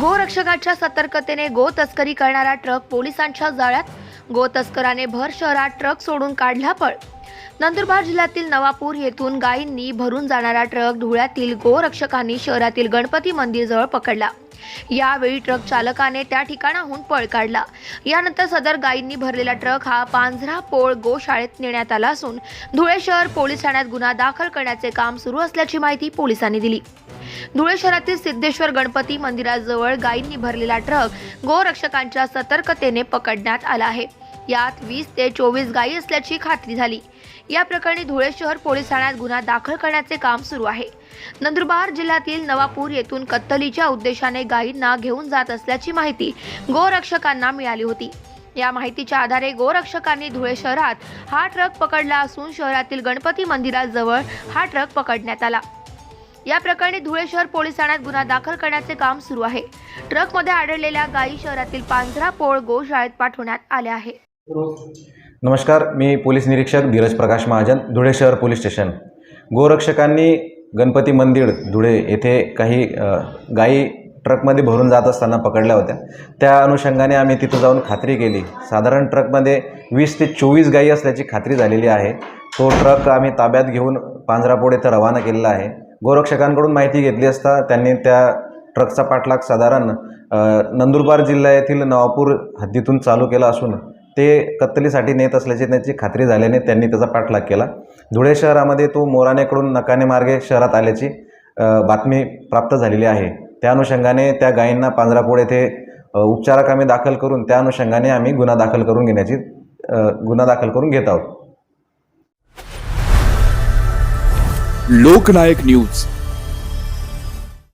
गोरक्षकाच्या सतर्कतेने गो तस्करी करणारा ट्रक पोलिसांच्या जाळ्यात. गो तस्कराने भर शहरात ट्रक सोडून काढला पळ नंदुरबार जिल्ह्यातील नवापूर येथून गायींनी भरून जाणारा ट्रक धुळ्यातील गोरक्षकांनी शहरातील गणपती मंदिरजवळ पकडला. यावेळी ट्रक चालकाने त्या ठिकाणाहून पळ काढला. यानंतर सदर गायींनी भरलेला ट्रक हा पांझरा पोळ गोशाळेत नेण्यात आला असून धुळे शहर पोलीस ठाण्यात गुन्हा दाखल करण्याचे काम सुरू असल्याची माहिती पोलिसांनी दिली. धुळे शहरातील सिद्धेश्वर गणपती मंदिराजवळ गायींनी भरलेला ट्रक गोरक्षकांच्या सतर्कतेने पकडण्यात आला आहे. यात वीस ते चोवीस गायी असल्याची खात्री झाली. या प्रकरणी धुळे शहर पोलीस ठाण्यात गुन्हा दाखल करण्याचे काम सुरू आहे. नंदुरबार जिल्ह्यातील नवापूर येथून कत्तलीच्या उद्देशाने गायींना घेऊन जात असल्याची माहिती गोरक्षकांना मिळाली होती. या माहितीच्या आधारे गोरक्षकांनी धुळे शहरात हा ट्रक पकडला असून शहरातील गणपती मंदिराजवळ हा ट्रक पकडण्यात आला. या प्रकरणी धुळे शहर पोलीस ठाण्यात गुन्हा दाखल करण्याचे काम सुरू आहे. ट्रकमध्ये आढळलेल्या गायी शहरातील पांझरा पोळ गोशाळेत पाठवण्यात आल्या आहे. नमस्कार मी पोलीस निरीक्षक धीरज प्रकाश महाजन धुळे शहर पोलीस स्टेशन. गोरक्षकांनी गणपती मंदिर धुळे येथे काही गायी ट्रकमध्ये भरून जात असताना पकडल्या होत्या. त्या अनुषंगाने आम्ही तिथं जाऊन खात्री केली. साधारण ट्रकमध्ये वीस ते चोवीस गायी असल्याची खात्री झालेली आहे. तो ट्रक आम्ही ताब्यात घेऊन पांजरापोड येथे रवाना केलेला आहे. गोरक्षकांकडून माहिती घेतली असता त्यांनी त्या ट्रकचा पाठलाग साधारण नंदुरबार जिल्हा येथील नवापूर हद्दीतून चालू केला असून ते कत्तलीसाठी नेत असल्याची त्यांची खात्री झाल्याने त्यांनी त्याचा पाठलाग केला. धुळे शहरामध्ये तो मोराणेकडून नकाने मार्गे शहरात आल्याची बातमी प्राप्त झालेली आहे. त्या अनुषंगाने त्या गायींना पांजरापोड येथे उपचाराकामी दाखल करून त्या अनुषंगाने आम्ही गुन्हा दाखल करून घेण्याची गुन्हा दाखल करून घेत आहोत. लोकनायक न्यूज.